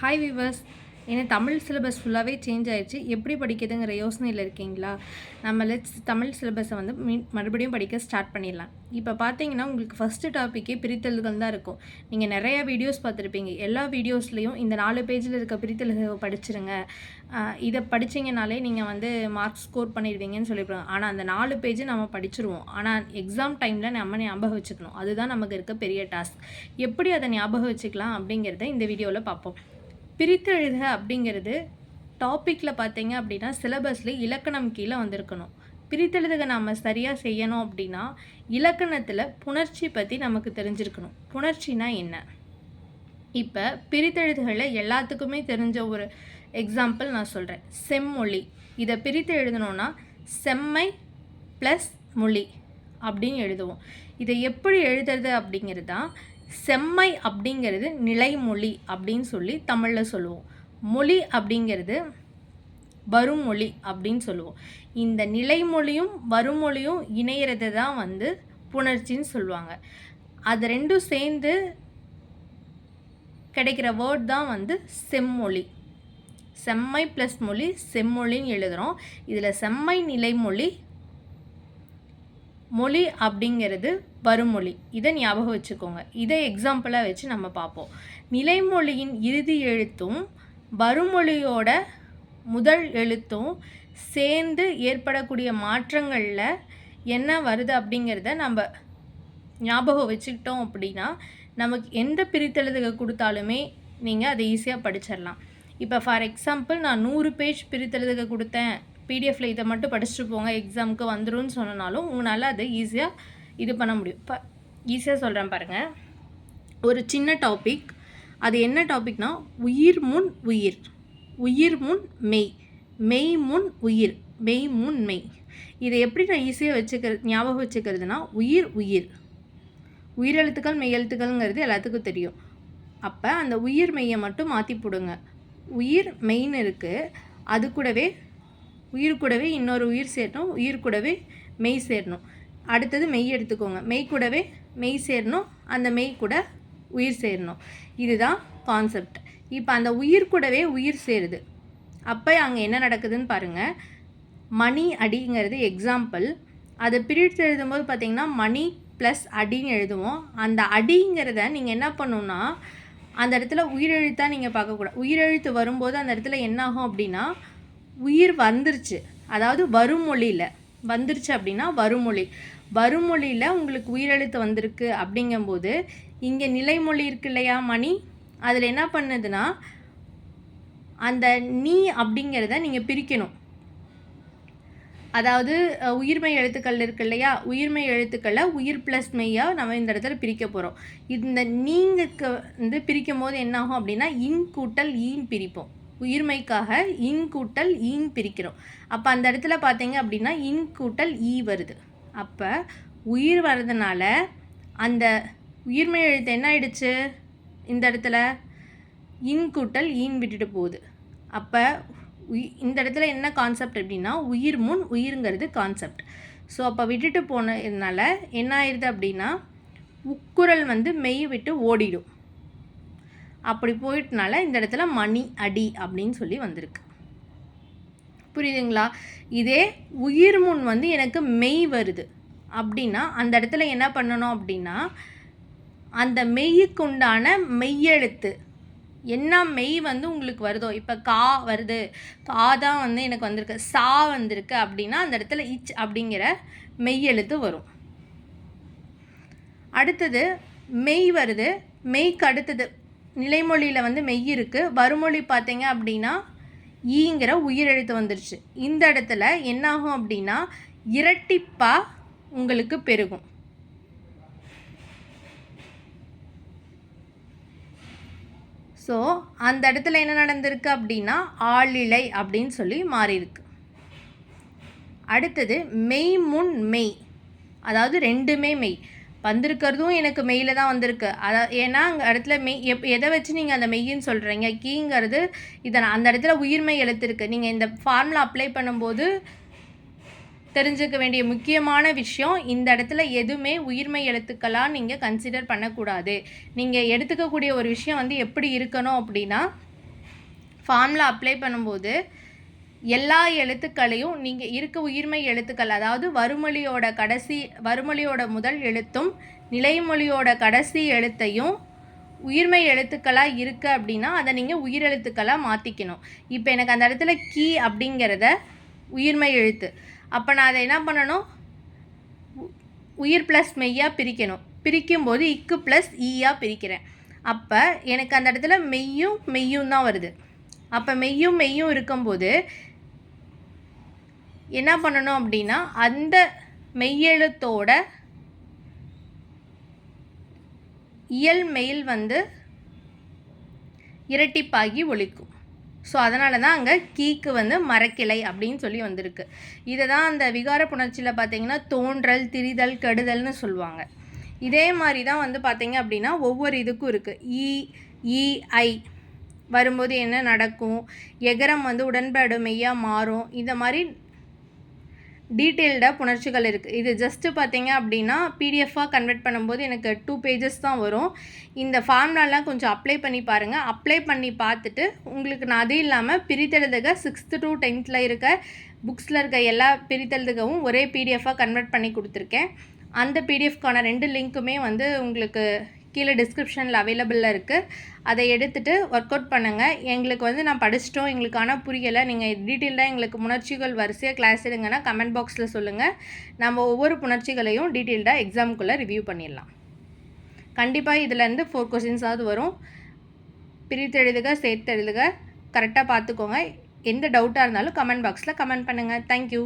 Hi viewers ஏன்னா Tamil syllabus ஃபுல்லாகவே change ஆயிடுச்சு எப்படி படிக்கிறதுங்கிற யோசனையில் இருக்கீங்களா? நம்ம லெட்ஸ் தமிழ் சிலபஸை வந்து மீன் மறுபடியும் படிக்க ஸ்டார்ட் பண்ணிடலாம். இப்போ பார்த்தீங்கன்னா உங்களுக்கு ஃபஸ்ட்டு டாப்பிக்கே பிரித்தல்கள் தான் இருக்கும். நீங்கள் நிறையா வீடியோஸ் பார்த்துருப்பீங்க. எல்லா வீடியோஸ்லேயும் இந்த நாலு பேஜில் இருக்க பிரித்தல்களை படிச்சிருங்க. இதை படிச்சீங்கனாலே நீங்கள் வந்து மார்க்ஸ் ஸ்கோர் பண்ணிடுவீங்கன்னு சொல்லியிருப்பாங்க ஆனால் அந்த நாலு பேஜ் நம்ம படிச்சிருவோம். ஆனால் எக்ஸாம் டைமில் நம்ம ஞாபகம் வச்சுக்கணும். அதுதான் நமக்கு இருக்க பெரிய டாஸ்க் எப்படி அதை ஞாபகம் வச்சுக்கலாம் அப்படிங்கிறத இந்த வீடியோவில் பார்ப்போம். பிரித்தெழுதுக அப்படிங்கிறது டாப்பிக்கில் பார்த்தீங்க அப்படின்னா சிலபஸில் இலக்கணம் கீழே வந்திருக்கணும். பிரித்தெழுதுக நாம் சரியாக செய்யணும் அப்படின்னா இலக்கணத்தில் புணர்ச்சி பற்றி நமக்கு தெரிஞ்சிருக்கணும். புணர்ச்சினா என்ன? இப்போ பிரித்தெழுதுகளை எல்லாத்துக்குமே தெரிஞ்ச ஒரு எக்ஸாம்பிள் நான் சொல்கிறேன் செம்மொழி. இதை பிரித்து எழுதணும்னா செம்மை ப்ளஸ் மொழி அப்படின்னு எழுதுவோம். இதை எப்படி எழுதுறது அப்படிங்கிறது தான் செம்மை அப்படிங்கிறது நிலைமொழி அப்படின்னு சொல்லி தமிழில் சொல்லுவோம். மொழி அப்படிங்கிறது வருமொழி அப்படின்னு சொல்லுவோம். இந்த நிலைமொழியும் வருமொழியும் இணையிறது தான் வந்து புணர்ச்சின்னு சொல்லுவாங்க. அது ரெண்டும் சேர்ந்து கிடைக்கிற வேர்ட் தான் வந்து செம்மொழி. செம்மை ப்ளஸ் மொழி செம்மொழின்னு எழுதுகிறோம் இதில் செம்மை நிலைமொழி மொழி அப்படிங்கிறது வருமொழி இதை ஞாபகம் வச்சுக்கோங்க. இதை எக்ஸாம்பிளாக வச்சு நம்ம பார்ப்போம். நிலைமொழியின் இறுதி எழுத்தும் வருமொழியோட முதல் எழுத்தும் சேர்ந்து ஏற்படக்கூடிய மாற்றங்களில் என்ன வருது அப்படிங்கிறத நம்ம ஞாபகம் வச்சுக்கிட்டோம் அப்படின்னா நமக்கு எந்த பிரித்தெழுதுக கொடுத்தாலுமே நீங்கள் அதை ஈஸியாக படிச்சிடலாம் இப்போ ஃபார் எக்ஸாம்பிள் நான் நூறு பேஜ் பிரித்தெழுதுக கொடுத்தேன். பிடிஎஃப்ல இதை மட்டும் படிச்சுட்டு போங்க எக்ஸாமுக்கு வந்துடும் சொன்னாலும் உங்களால் அதை ஈஸியாக இது பண்ண முடியும். இப்போ ஈஸியாக சொல்கிறேன் பாருங்கள் ஒரு சின்ன டாபிக் அது என்ன டாபிக்னா உயிர் முன் உயிர். உயிர் முன் மெய். மெய் முன் உயிர். மெய் முன் மெய். இதை எப்படி நான் ஈஸியாக வச்சுக்கிறது ஞாபகம் வச்சுக்கிறதுனா உயிர் உயிர். உயிரெழுத்துக்கள் மெய்யெழுத்துக்கள்ங்கிறது எல்லாத்துக்கும் தெரியும். அப்போ அந்த உயிர் மெய்யை மட்டும் மாற்றி போடுங்க. உயிர் மெயின் இருக்குது அது கூடவே உயிர் கூடவே இன்னொரு உயிர் சேரணும் உயிர் கூடவே மெய் சேரணும் அடுத்தது மெய் எடுத்துக்கோங்க. மெய் கூடவே மெய் சேரணும் அந்த மெய் கூட உயிர் சேரணும் இதுதான் கான்செப்ட் இப்போ அந்த உயிர் கூடவே உயிர் சேருது. அப்போ அங்கே என்ன நடக்குதுன்னு பாருங்கள் மணி அடிங்கிறது எக்ஸாம்பிள் அதை பிரித்து எழுதும்போது பார்த்திங்கன்னா மணி ப்ளஸ் அடின்னு எழுதுவோம். அந்த அடிங்கிறத நீங்கள் என்ன பண்ணணும்னா அந்த இடத்துல உயிரெழுத்தாக நீங்கள் பார்க்கக்கூடாது. உயிரெழுத்து வரும்போது அந்த இடத்துல என்ன ஆகும் அப்படின்னா உயிர் வந்துருச்சு. அதாவது வருமொழியில் வந்துருச்சு அப்படின்னா வருமொழி வருமொழியில் உங்களுக்கு உயிரெழுத்து வந்திருக்கு அப்படிங்கும்போது இங்கே நிலைமொழி இருக்கு இல்லையா மணி? அதில் என்ன பண்ணுதுன்னா அந்த நீ அப்படிங்கிறத நீங்கள் பிரிக்கணும். அதாவது உயிர்மை உயிர்மெய் எழுத்துக்கள் இருக்கு இல்லையா உயிர்மெய் எழுத்துக்களை உயிர் ப்ளஸ் மெய்யாக நம்ம இந்த இடத்துல பிரிக்க போகிறோம் இந்த நீங்குக்கு வந்து பிரிக்கும் போது என்னாகும் அப்படின்னா இன் கூட்டல் ஈன் பிரிப்போம். உயிர்மைக்காக இன் கூட்டல் ஈன் பிரிக்கிறோம். அப்போ அந்த இடத்துல பார்த்தீங்க அப்படின்னா இன் கூட்டல் ஈ வருது. அப்போ உயிர் வர்றதுனால அந்த உயிர்மெய் எழுத்து என்ன ஆயிடுச்சு? இந்த இடத்துல இன் கூட்டல் ஈன் விட்டுட்டு போகுது. அப்போ உயி இந்த இடத்துல என்ன கான்செப்ட் அப்படின்னா உயிர் முன் உயிருங்கிறது கான்செப்ட் ஸோ அப்போ விட்டுட்டு போனதுனால என்ன ஆயிடுது அப்படின்னா உக்குரல் வந்து மெய் விட்டு ஓடிடும். அப்படி போயிட்டனால இந்த இடத்துல மணி அடி அப்படின்னு சொல்லி வந்திருக்கு. புரியுதுங்களா? இதே உயிர் முன் வந்து எனக்கு மெய் வருது. அப்படின்னா அந்த இடத்துல என்ன பண்ணணும் அப்படின்னா அந்த மெய்க்குண்டான மெய்யெழுத்து. என்ன மெய் வந்து உங்களுக்கு வருதோ இப்போ கா வருது. கா தான் வந்து எனக்கு வந்திருக்கு. சா வந்திருக்கு அப்படின்னா அந்த இடத்துல இச் அப்படிங்கிற மெய்யெழுத்து வரும். அடுத்தது மெய் வருது. மெய்க்கு அடுத்தது நிலைமொழியில் வந்து மெய் இருக்குது வறுமொழி பார்த்தீங்க அப்படின்னா ஈங்கிற உயிரெழுத்து வந்துருச்சு. இந்த இடத்துல என்னாகும் அப்படின்னா இரட்டிப்பாக உங்களுக்கு பெருகும். ஸோ அந்த இடத்துல என்ன நடந்திருக்கு அப்படின்னா ஆளிலை அப்படின்னு சொல்லி மாறியிருக்கு. அடுத்தது மெய் முன் மெய். அதாவது ரெண்டுமே மெய். வந்திருக்கிறதும் எனக்கு மெய்யில் தான் வந்திருக்கு. அதை ஏன்னா அங்கே இடத்துல மெய் எப் எதை வச்சு நீங்கள் அந்த மெய்ன்னு சொல்கிறீங்க கீங்கிறது இதை நான் அந்த இடத்துல உயிர்மெய் எழுத்து இருக்குது நீங்கள் இந்த ஃபார்முலா அப்ளை பண்ணும்போது தெரிஞ்சுக்க வேண்டிய முக்கியமான விஷயம் இந்த இடத்துல எதுவுமே உயிர்மை எழுத்துக்களாக நீங்கள் கன்சிடர் பண்ணக்கூடாது. நீங்கள் எடுத்துக்கக்கூடிய ஒரு விஷயம் வந்து எப்படி இருக்கணும் அப்படின்னா ஃபார்முலா அப்ளை பண்ணும்போது எல்லா எழுத்துக்களையும் நீங்கள் இருக்க உயிர்மை எழுத்துக்கள் அதாவது வறுமொழியோட கடைசி வறுமொழியோட முதல் எழுத்தும் நிலைமொழியோட கடைசி எழுத்தையும் உயிர்மை எழுத்துக்களாக இருக்குது அப்படின்னா அதை நீங்கள் உயிரெழுத்துக்களாக மாற்றிக்கணும் இப்போ எனக்கு அந்த இடத்துல கீ அப்படிங்கிறத உயிர்மை எழுத்து. அப்போ நான் அதை என்ன பண்ணணும்? உ- உயிர் ப்ளஸ் மெய்யாக பிரிக்கணும். பிரிக்கும்போது இக்கு ப்ளஸ் ஈயாக பிரிக்கிறேன். அப்போ எனக்கு அந்த இடத்துல மெய்யும் மெய்யும் தான் வருது. அப்போ மெய்யும் மெய்யும் இருக்கும்போது என்ன பண்ணணும் அப்படின்னா அந்த மெய்யெழுத்தோட இயல் மெயில் வந்து இரட்டிப்பாகி ஒழிக்கும் ஸோ அதனால தான் அங்கே கீக்கு வந்து மரக்கிளை அப்படின்னு சொல்லி வந்திருக்கு. இதை தான் அந்த விகார புணர்ச்சியில் பார்த்தீங்கன்னா தோன்றல் திரிதல் கெடுதல்னு சொல்லுவாங்க. இதே மாதிரி தான் வந்து பார்த்தீங்க அப்படின்னா ஒவ்வொரு இதுக்கும் இருக்குது இ வரும்போது என்ன நடக்கும்? எகரம் வந்து உடன்பாடு மெய்யாக மாறும். இந்த மாதிரி டீட்டெயில்டாக புணர்ச்சிகள் இருக்குது இது ஜஸ்ட்டு பார்த்தீங்க அப்படின்னா பிடிஎஃபாக கன்வெர்ட் பண்ணும்போது எனக்கு டூ பேஜஸ் தான் வரும். இந்த ஃபார்ம்லாலாம் கொஞ்சம் அப்ளை பண்ணி பாருங்கள் அப்ளை பண்ணி பார்த்துட்டு உங்களுக்கு நான் அது இல்லாமல் பிரித்தெழுதுக சிக்ஸ்த்து டு டென்த்தில் இருக்க புக்ஸில் இருக்க எல்லா பிரித்தெழுதுகவும் ஒரே பிடிஎஃபாக கன்வெர்ட் பண்ணி கொடுத்துருக்கேன். அந்த பிடிஎஃப்க்கான ரெண்டு லிங்க்குமே வந்து உங்களுக்கு கீழே டிஸ்கிரிப்ஷனில் அவைலபிளில் இருக்குது அதை எடுத்துகிட்டு ஒர்க் அவுட் பண்ணுங்கள் எங்களுக்கு வந்து நான் படிச்சிட்டோம். ஆனால் புரியலை. நீங்கள் டீட்டெயிலாக எங்களுக்கு புணர்ச்சிகள் வரிசையாக கிளாஸ் எடுங்கன்னா கமெண்ட் பாக்ஸில் சொல்லுங்கள் நம்ம ஒவ்வொரு புணர்ச்சிகளையும் டீட்டெயில்டாக எக்ஸாமுக்குள்ளே ரிவ்யூ பண்ணிடலாம். கண்டிப்பாக இதுலேருந்து ஃபோர் கொஸ்டின்ஸாவது வரும். பிரித்தெழுதுக சேர்த்தெழுதுக கரெக்டாக பார்த்துக்கோங்க. எந்த டவுட்டாக இருந்தாலும் கமெண்ட் பாக்ஸில் கமெண்ட் பண்ணுங்கள் தேங்க்யூ